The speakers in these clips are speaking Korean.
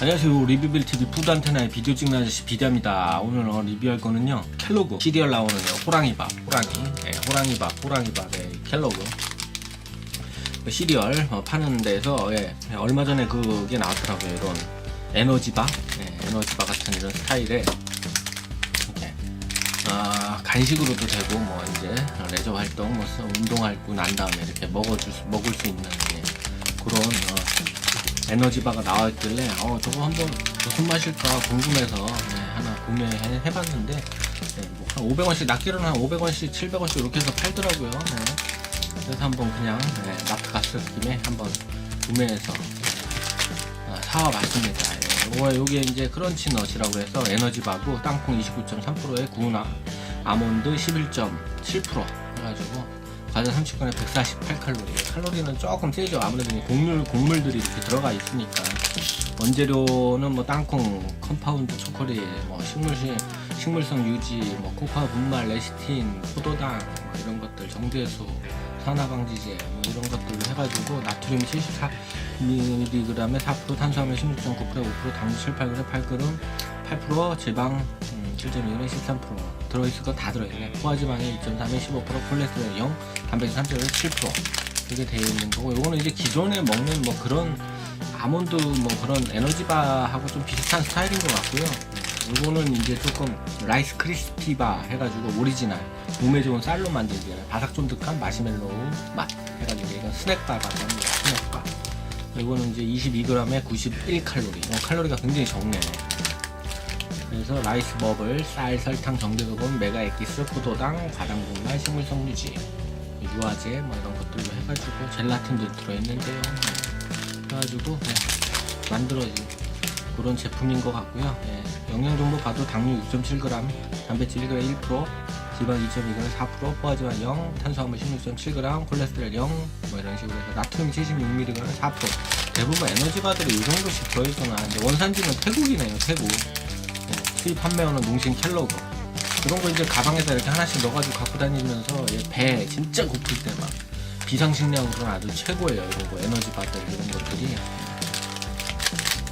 안녕하세요. 리뷰빌 TV 푸드 안테나의 비디오 찍는 아저씨 비디입니다. 오늘 어, 리뷰할 거는요. 켈로그. 시리얼 나오는 요 호랑이밥. 호랑이. 예, 호랑이밥 호랑이밥의 켈로그. 그 시리얼 어, 파는 데서 예, 얼마 전에 그게 나왔더라고요. 이런 에너지바? 예, 에너지바 같은 이런 스타일의. 이렇게 아, 간식으로도 되고 뭐 이제 레저 활동 뭐 운동하고 난 다음에 이렇게 먹어줄 수, 먹을 수 있는 예, 그런 어, 에너지바가 나와있길래 어 저거 한번 무슨 맛일까 궁금해서 네, 하나 구매해봤는데 네, 뭐 한 500원씩 낱개로는 한 500원씩 700원씩 이렇게 해서 팔더라고요. 네. 그래서 한번 그냥 네, 마트 갔을 김에 한번 구매해서 아, 사와봤습니다. 예, 요거 요게 이제 크런치 넛이라고 해서 에너지바고 땅콩 29.3%에 구운 아, 아몬드 11.7% 해가지고 과자 30g에 148칼로리. 칼로리는 조금 세죠. 아무래도 곡물, 곡물들이 이렇게 들어가 있으니까. 원재료는 뭐 땅콩, 컴파운드 초콜릿, 뭐 식물시, 식물성 유지, 뭐 코코아 분말, 레시틴, 포도당, 뭐 이런 것들, 정제수, 산화방지제, 뭐 이런 것들로 해가지고 나트륨 74mg에 4%, 탄수화물 16.9%, 5%, 당류 7, 8g, 8g, 8% 지방 음, 7.2g, 13% 들어있을 거 다 들어있네. 포화지방이 2.3에 15%, 콜레스테롤 0, 단백질 3.1 7% 그게 되어 있는 거고 요거는 이제 기존에 먹는 뭐 그런 아몬드 뭐 그런 에너지바하고 좀 비슷한 스타일인 것 같고요. 음, 요거는 이제 조금 라이스 크리스피바 해가지고 오리지널 몸에 좋은 쌀로 만든 게 바삭쫀득한 마시멜로우 맛 해가지고 이건 스낵바라고 합니다. 스낵바. 이거는 이제 22g에 91칼로리. 어, 칼로리가 굉장히 적네. 그래서 라이스 버블, 쌀, 설탕, 정제소금, 메가 엑기스, 포도당, 과당 분말, 식물성 유지, 유화제 뭐 이런 것들로 해가지고 젤라틴도 들어있는데요. 그래가지고 네, 만들어진 그런 제품인 것 같고요. 네, 영양 정보 봐도 당류 6.7g, 단백질 1g 1%, 지방 2.2g 4%, 포화지방 0, 탄수화물 16.7g, 콜레스테롤 0, 뭐 이런 식으로 해서 나트륨 76mg 4%. 대부분 에너지바들이 이 정도씩 들어있거나 이제 원산지는 태국이네요, 태국. 네, 수입 판매하는 농심 켈로그 그런 거 이제 가방에다 이렇게 하나씩 넣어가지고 갖고 다니면서 얘배 진짜 고플 때 막 비상식량으로는 아주 최고예요 이런 거. 에너지 바들 이런 것들이.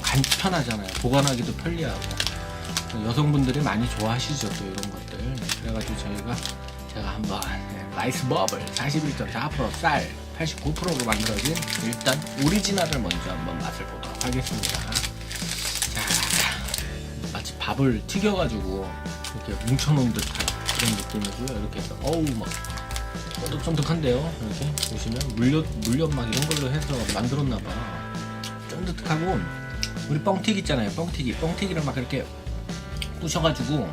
간편하잖아요. 보관하기도 편리하고. 여성분들이 많이 좋아하시죠 또 이런 것들. 네, 그래가지고 저희가 제가 한번 네, 라이스 버블 41.4%쌀 89%로 만들어진 일단 오리지널을 먼저 한번 맛을 보도록 하겠습니다 밥을 튀겨가지고 이렇게 뭉쳐놓은 듯한 그런 느낌이고요. 이렇게 해서 어우 막 쫀득쫀득한데요. 이렇게 보시면 물엿 물엿 막 이런 걸로 해서 만들었나봐. 쫀득하고 우리 뻥튀기 있잖아요. 뻥튀기 뻥튀기를 막 이렇게 부셔가지고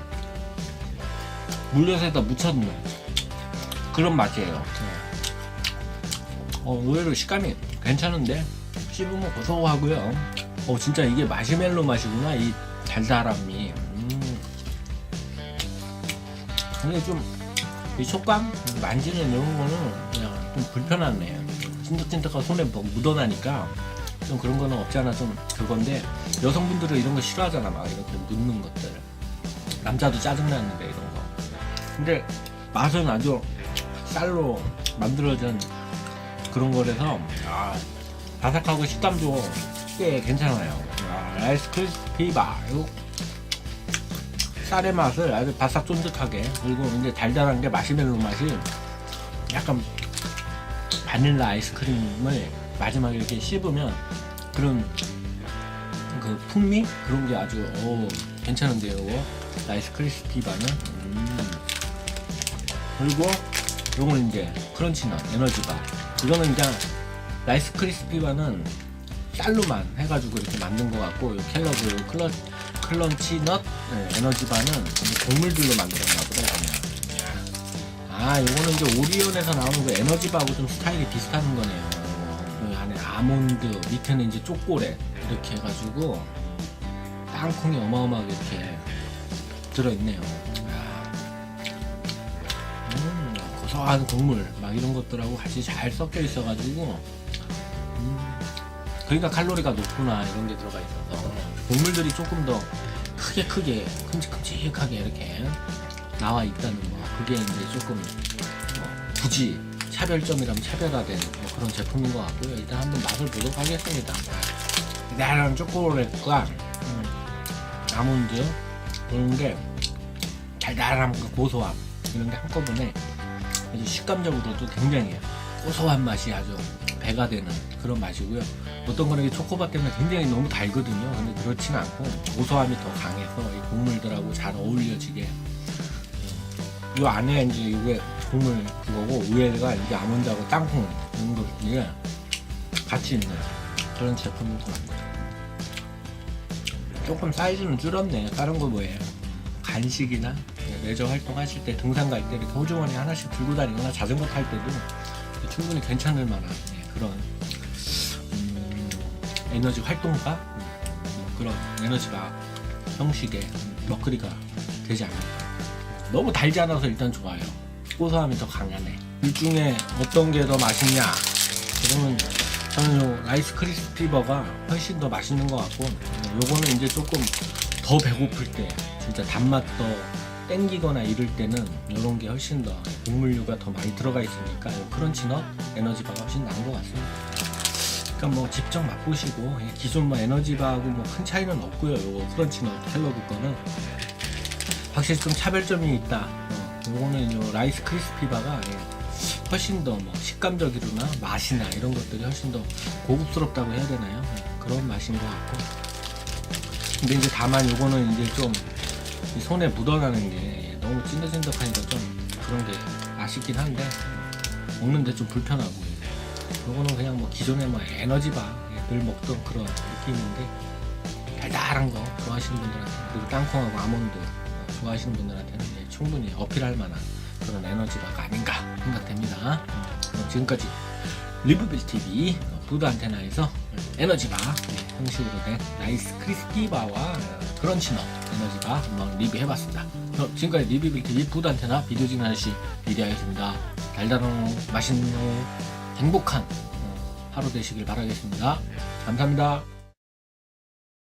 물엿에다 묻혀놓는 그런 맛이에요. 네. 어, 의외로 식감이 괜찮은데 씹으면 고소하고요. 어 진짜 이게 마시멜로 맛이구나 이 달달함이. 음. 근데 좀이 촉감 만지는 이런 거는 그냥 좀 불편하네. 찐득찐득하고 손에 뭐 묻어나니까 좀 그런 거는 없지 않아 좀 그건데 여성분들은 이런 거 싫어하잖아 막 이렇게 눕는 것들. 남자도 짜증나는데 이런 거. 근데 맛은 아주 쌀로 만들어진 그런 거라서 아, 바삭하고 식감도 꽤 괜찮아요. 아, 라이스 크리스피바 이거 쌀의 맛을 아주 바삭 쫀득하게 그리고 이제 달달한 게 마시멜로 맛이 약간 바닐라 아이스크림을 마지막에 이렇게 씹으면 그런 그 풍미 그런 게 아주 오, 괜찮은데요. 라이스 크리스피 바는 음. 그리고 요거는 이제 크런치넛 에너지바 이거는 그냥 라이스 크리스피 바는 쌀로만 해가지고 이렇게 만든 것 같고 요 켈러그 클러, 클런치 넛 네, 에너지바는 곡물들로 만들었나 보다 그냥 아 요거는 이제 오리온에서 나오는 그 에너지바하고 좀 스타일이 비슷한 거네요. 그 안에 아몬드 밑에는 이제 초콜릿 이렇게 해가지고 땅콩이 어마어마하게 이렇게 들어있네요. 아. 음, 고소한 곡물 막 이런 것들하고 같이 잘 섞여 있어가지고. 음, 그러니까 칼로리가 높구나 이런 게 들어가 있어서 곡물들이 조금 더 크게 크게 큼직큼직하게 이렇게 나와 있다는 거. 그게 이제 조금 뭐 굳이 차별점이라면 차별화된 뭐 그런 제품인 것 같고요. 일단 한번 맛을 보도록 하겠습니다. 달달한 초콜릿과 아몬드 그런 게 달달함과 고소함 이런 게 한꺼번에 아주 식감적으로도 굉장히 고소한 맛이 아주 배가 되는 그런 맛이고요. 어떤 거는 이게 초코바 때문에 굉장히 너무 달거든요. 근데 그렇지는 않고 고소함이 더 강해서 이 곡물들하고 잘 어울려지게 음, 이 안에 이제 이게 곡물 그거고 위에가 이제 아몬드하고 땅콩 이런 것들이 같이 있는 그런 제품인 것 같아요. 조금 사이즈는 줄었네. 다른 거 뭐예요? 간식이나 레저 활동하실 때 등산 갈 때 이렇게 호주머니 하나씩 들고 다니거나 자전거 탈 때도 충분히 괜찮을 만한 예, 그런 음, 에너지 활동가 음, 뭐 그런 에너지가 형식의 먹거리가 되지 않을까. 너무 달지 않아서 일단 좋아요. 고소함이 더 강하네. 이 중에 어떤 게 더 맛있냐? 그러면 저는 요 라이스 크리스피 버가 훨씬 더 맛있는 것 같고 요거는 이제 조금 더 배고플 때 진짜 단맛 더 땡기거나 이럴 때는 이런 게 훨씬 더 곡물류가 더 많이 들어가 있으니까 요 크런치넛 에너지바가 훨씬 나은 것 같습니다. 그러니까 뭐 직접 맛보시고 예, 기존 뭐 에너지바하고 뭐 큰 차이는 없고요. 요 크런치넛 켈로그 거는 확실히 좀 차별점이 있다. 어, 요거는 요 라이스 크리스피 바가 예, 훨씬 더 뭐 식감적이로나 맛이나 이런 것들이 훨씬 더 고급스럽다고 해야 되나요? 네, 그런 맛인 것 같고. 근데 이제 다만 요거는 이제 좀 이 손에 묻어나는 게 너무 찐득찐득하니까 좀 그런 게 아쉽긴 한데 먹는데 좀 불편하고 요거는 그냥 뭐 기존에 뭐 에너지바 예, 늘 먹던 그런 느낌인데 달달한 거 좋아하시는 분들한테 그리고 땅콩하고 아몬드 어, 좋아하시는 분들한테는 예, 충분히 어필할 만한 그런 에너지바가 아닌가 생각됩니다. 지금까지 리브빌 TV 어, 부드 안테나에서 에너지바 예, 형식으로 된 나이스 크리스피바와 어, 크런치넛 에너지바 한번 리뷰해봤습니다. 지금까지 리뷰빌 TV 부드 안테나 비디오 찍는 아저씨 리디아였습니다. 달달한 맛있는 행복한 어, 하루 되시길 바라겠습니다. 감사합니다.